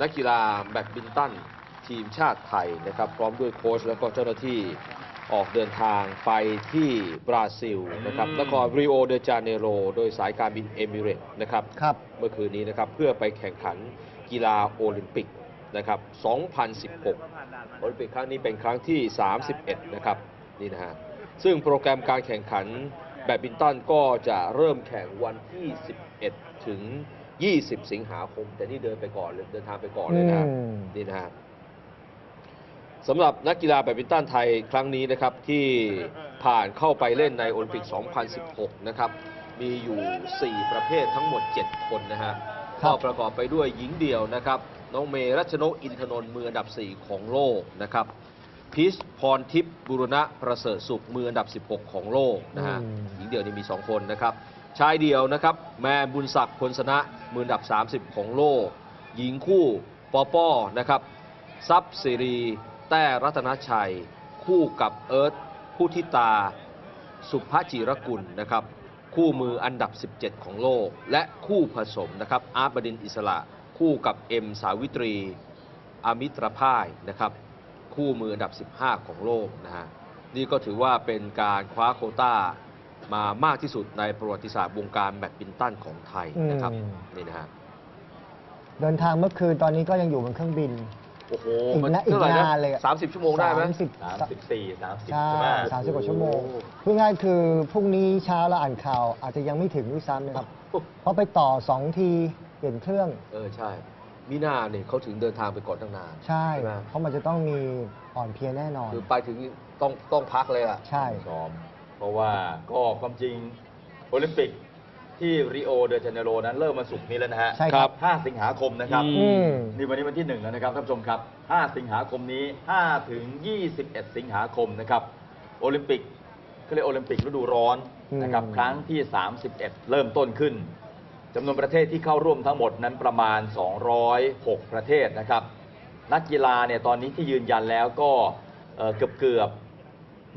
นักกีฬาแบดมินตันทีมชาติไทยนะครับ พร้อมด้วยโค้ชแล้วก็เจ้าหน้าที่ออกเดินทางไปที่บราซิลนะครับอืมนครริโอเดจาเนโร โดยสายการบินเอมิเรตส์นะครับครับ เมื่อคืนนี้นะครับ เพื่อไปแข่งขันกีฬาโอลิมปิกนะครับ 2016 โอลิมปิกครั้งนี้เป็นครั้งที่ 31 นะครับ นี่นะฮะ ซึ่งโปรแกรมการแข่งขันแบดมินตันก็จะเริ่มแข่งวันที่ 11 ถึง 20 สิงหาคม แต่นี่เดินไปก่อนเลยเดินทางไปก่อนเลยนะฮะอืม นี่นะฮะสำหรับนักกีฬาแบดมินตันไทยครั้งนี้นะครับ ที่ผ่านเข้าไปเล่นในโอลิมปิก 2016 นะครับ มีอยู่ 4 ประเภททั้งหมด 7 คนนะฮะครับ ก็ประกอบไปด้วยหญิงเดี่ยวนะครับ น้องเมรัชนกอินทนนท์มืออันดับ 4 ของโลกนะครับพีชพรทิพย์บุรณะประเสริฐสุขมืออันดับ 16 ของโลกนะฮะ อืม หญิงเดี่ยวนี่มี 2 คนนะครับ ชายเดี่ยวนะครับ แมนบุญศักดิ์พลสนะ มืออันดับ 30 ของโลก หญิงคู่ปอป้อนะครับทรัพย์สิรี แต้รัตนชัย คู่กับเอิร์ธผู้ทิตา สุภจิรกุลนะครับ คู่มืออันดับ 17 ของโลก และคู่ผสมนะครับอาร์บดินอิสระ คู่กับเอ็มสาวิตรี อามิตรพ่ายนะครับ คู่มืออันดับ 15 ของโลกนะฮะนี่ก็ถือว่าเป็นการคว้าโคต้า มามากที่สุดในประวัติศาสตร์วงการแบดมินตันของไทยนะครับอืม นี่นะฮะเดินทางเมื่อคืนตอนนี้ก็ยังอยู่บนเครื่องบิน โอ้โหอีกมันนะอีกเท่าไหร่นานเลยอะสามสิบชั่วโมงได้ไหม สามสิบสามสิบสี่สามสิบใช่ใช่ไหมสามสิบกว่าชั่วโมงพูดง่ายคือพรุ่งนี้เช้าเราอ่านข่าวอาจจะยังไม่ถึงด้วยซ้ำนะครับเพราะไปต่อสองทีเปลี่ยนเครื่อง เออใช่มิน่าเนี่ยเขาถึงเดินทางไปก่อนตั้งนานใช่ใช่ไหมเพราะมันจะต้องมีอ่อนเพลียแน่นอน คือไปถึงต้องต้องพักเลยล่ะ ใช่ ซ้อมเพ ราะว่าก็ความจริงโอลิมปิกที่ริโอเดจาเนโรนั้นเริ่มมาสุกร์นี้แล้วนะฮะใช่ครับ 5 สิงหาคมนะครับอือืม นี่วันนี้วันที่ 1 แล้วนะครับท่านผู้ชมครับ 5 สิงหาคมนี้ 5 ถึง 21 สิงหาคมนะครับ โอลิมปิกเขาเรียกโอลิมปิกฤดูร้อนนะครับอืม ครั้งที่ 31 เริ่มต้นขึ้นจำนวนประเทศที่เข้าร่วมทั้งหมดนั้นประมาณ 206 ประเทศนะครับ นักกีฬาเนี่ยตอนนี้ที่ยืนยันแล้วก็เอ่อเกือบเกือบ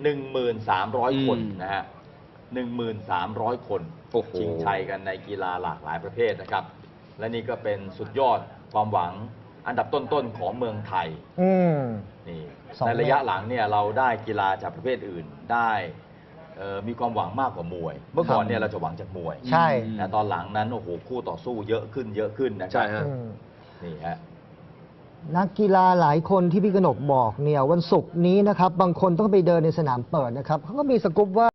1,300 คนอืมนะฮะ1,300 คนโอ้โห ชิงชัยกันในกีฬาหลากหลายประเภทนะครับ และนี่ก็เป็นสุดยอดความหวังอันดับต้นๆของเมืองไทย อืม นี่สองในระยะหลังเนี่ยเราได้กีฬาจากประเภทอื่นได้เอ่อมีความหวังมากกว่ามวย เมื่อก่อนเนี่ยเราจะหวังจากมวยใช่ แต่ตอนหลังนั้นโอ้โหคู่ต่อสู้เยอะขึ้นเยอะขึ้นนะครัใช่ฮะ อืม นี่ฮะ นักกีฬาหลายคนที่พี่กนกบอกเนี่ยวันศุกร์นี้นะครับ บางคนต้องไปเดินในสนามเปิดนะครับเขาก็มีสกุปว่า